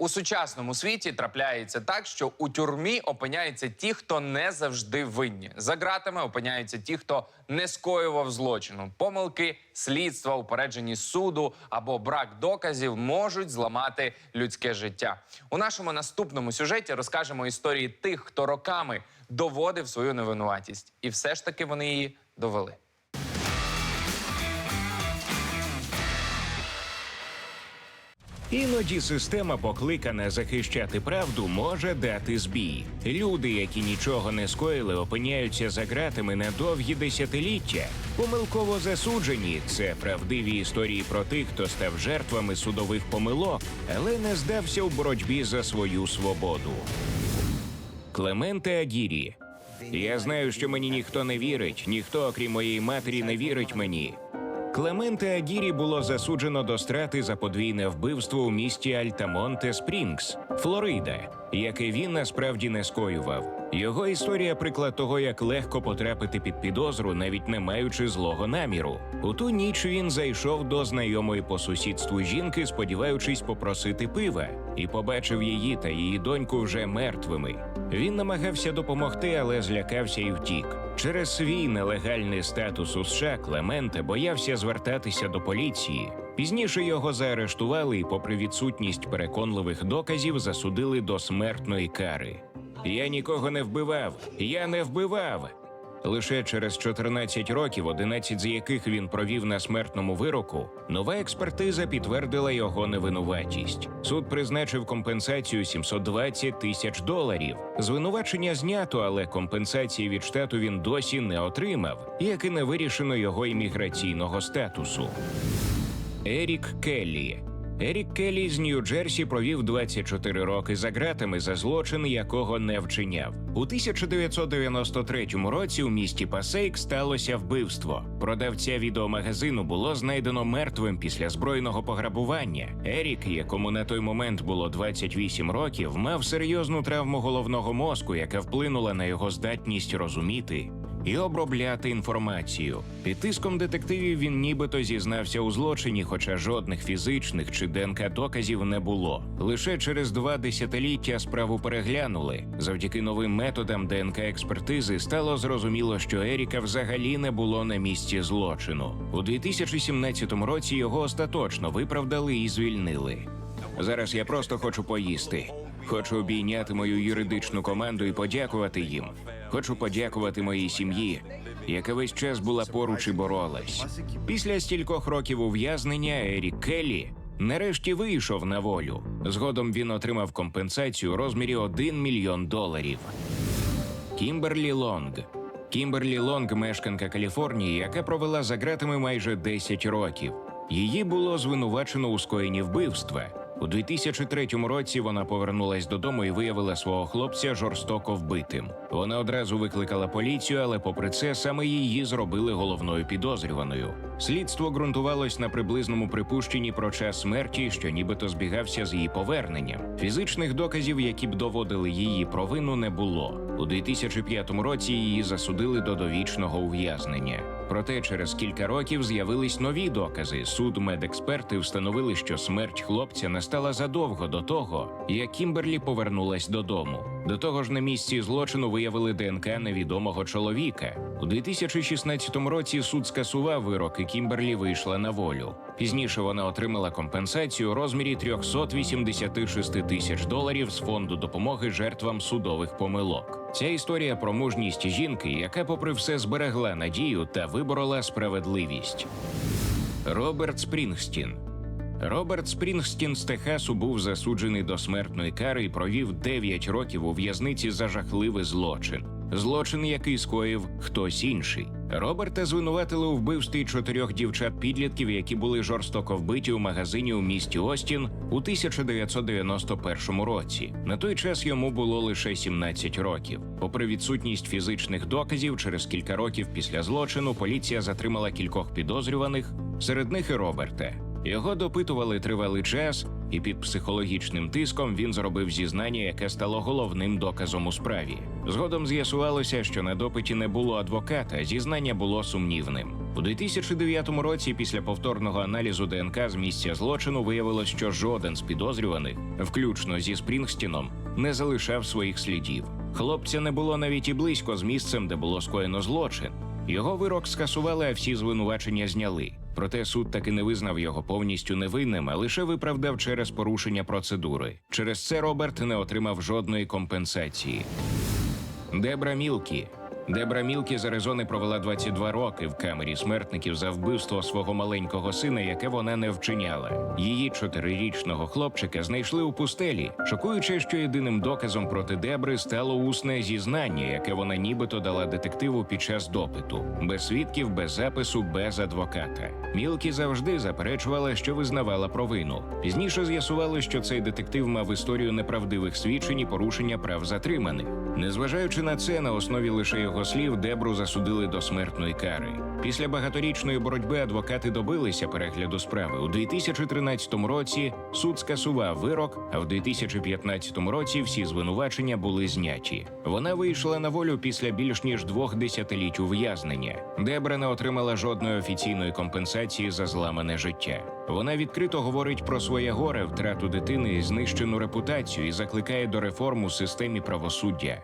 У сучасному світі трапляється так, що у тюрмі опиняються ті, хто не завжди винні. За ґратами опиняються ті, хто не скоював злочину. Помилки слідства, упереджені суду або брак доказів можуть зламати людське життя. У нашому наступному сюжеті розкажемо історії тих, хто роками доводив свою невинуватість, і все ж таки вони її довели. Іноді система, покликана захищати правду, може дати збій. Люди, які нічого не скоїли, опиняються за ґратами на довгі десятиліття. Помилково засуджені це правдиві історії про тих, хто став жертвами судових помилок, але не здався у боротьбі за свою свободу. Клементе Агірі. Я знаю, що мені ніхто не вірить, ніхто, окрім моєї матері, не вірить мені. Клементе Агірі було засуджено до страти за подвійне вбивство у місті Альтамонте Спрінгс, Флорида, яке він насправді не скоював. Його історія приклад того, як легко потрапити під підозру, навіть не маючи злого наміру. У ту ніч він зайшов до знайомої по сусідству жінки, сподіваючись попросити пива, і побачив її та її доньку вже мертвими. Він намагався допомогти, але злякався і втік. Через свій нелегальний статус у США Клементе боявся звертатися до поліції. Пізніше його заарештували і, попри відсутність переконливих доказів, засудили до смертної кари. Я нікого не вбивав, я не вбивав. Лише через 14 років, 11 з яких він провів на смертному вироку, нова експертиза підтвердила його невинуватість. Суд призначив компенсацію 720 тисяч доларів. Звинувачення знято, але компенсації від штату він досі не отримав, як і не вирішено його імміграційного статусу. Ерік Келлі. Ерік Келлі з Нью-Джерсі провів 24 роки за ґратами за злочин, якого не вчиняв. У 1993 році у місті Пасейк сталося вбивство. Продавця відеомагазину було знайдено мертвим після збройного пограбування. Ерік, якому на той момент було 28 років, мав серйозну травму головного мозку, яка вплинула на його здатність розуміти і обробляти інформацію. Під тиском детективів він нібито зізнався у злочині, хоча жодних фізичних чи ДНК доказів не було. Лише через два десятиліття справу переглянули. Завдяки новим методам ДНК експертизи стало зрозуміло, що Еріка взагалі не було на місці злочину. У 2017 році його остаточно виправдали і звільнили. Зараз я просто хочу поїсти. Хочу обійняти мою юридичну команду і подякувати їм. Хочу подякувати моїй сім'ї, яка весь час була поруч і боролась. Після стількох років ув'язнення Ерік Келлі нарешті вийшов на волю. Згодом він отримав компенсацію у розмірі 1 мільйон доларів. Кімберлі Лонг. Кімберлі Лонг мешканка Каліфорнії, яка провела за ґратами майже 10 років. Її було звинувачено у скоєнні вбивства. У 2003 році вона повернулась додому і виявила свого хлопця жорстоко вбитим. Вона одразу викликала поліцію, але попри це саме її зробили головною підозрюваною. Слідство ґрунтувалось на приблизному припущенні про час смерті, що нібито збігався з її поверненням. Фізичних доказів, які б доводили її провину, не було. У 2005 році її засудили до довічного ув'язнення. Проте через кілька років з'явились нові докази. Суд медексперти встановили, що смерть хлопця настала задовго до того, як Кімберлі повернулась додому. До того ж, на місці злочину виявили ДНК невідомого чоловіка. У 2016 році суд скасував вирок, і Кімберлі вийшла на волю. Пізніше вона отримала компенсацію у розмірі 386 тисяч доларів з фонду допомоги жертвам судових помилок. Ця історія про мужність жінки, яка, попри все, зберегла надію та виборола справедливість. Роберт Спрінгстін Роберт Спрінгстін з Техасу був засуджений до смертної кари і провів 9 років у в'язниці за жахливий злочин. Злочин, який скоїв хтось інший. Роберта звинуватили у вбивстві чотирьох дівчат-підлітків, які були жорстоко вбиті у магазині у місті Остін у 1991 році. На той час йому було лише 17 років. Попри відсутність фізичних доказів, через кілька років після злочину поліція затримала кількох підозрюваних, серед них і Роберта. Його допитували тривалий час, і під психологічним тиском він зробив зізнання, яке стало головним доказом у справі. Згодом з'ясувалося, що на допиті не було адвоката, зізнання було сумнівним. У 2009 році, після повторного аналізу ДНК з місця злочину, виявилось, що жоден з підозрюваних, включно зі Спрінгстіном, не залишав своїх слідів. Хлопця не було навіть і близько з місцем, де було скоєно злочин. Його вирок скасували, а всі звинувачення зняли. Проте суд таки не визнав його повністю невинним, а лише виправдав через порушення процедури. Через це Роберт не отримав жодної компенсації. Дебра Мілкі. Дебра Мілкі з Аризони провела 22 роки в камері смертників за вбивство свого маленького сина, яке вона не вчиняла. Її чотирирічного хлопчика знайшли у пустелі, шокуючи, що єдиним доказом проти Дебри стало усне зізнання, яке вона нібито дала детективу під час допиту, без свідків, без запису, без адвоката. Мілкі завжди заперечувала, що визнавала провину. Пізніше з'ясували, що цей детектив мав історію неправдивих свідчень і порушення прав затриманих. Незважаючи на це, на основі лише його слів Дебру засудили до смертної кари. Після багаторічної боротьби адвокати добилися перегляду справи. У 2013 році суд скасував вирок, а в 2015 році всі звинувачення були зняті. Вона вийшла на волю після більш ніж двох десятиліть ув'язнення. Дебра не отримала жодної офіційної компенсації за зламане життя. Вона відкрито говорить про своє горе, втрату дитини і знищену репутацію і закликає до реформ у системі правосуддя.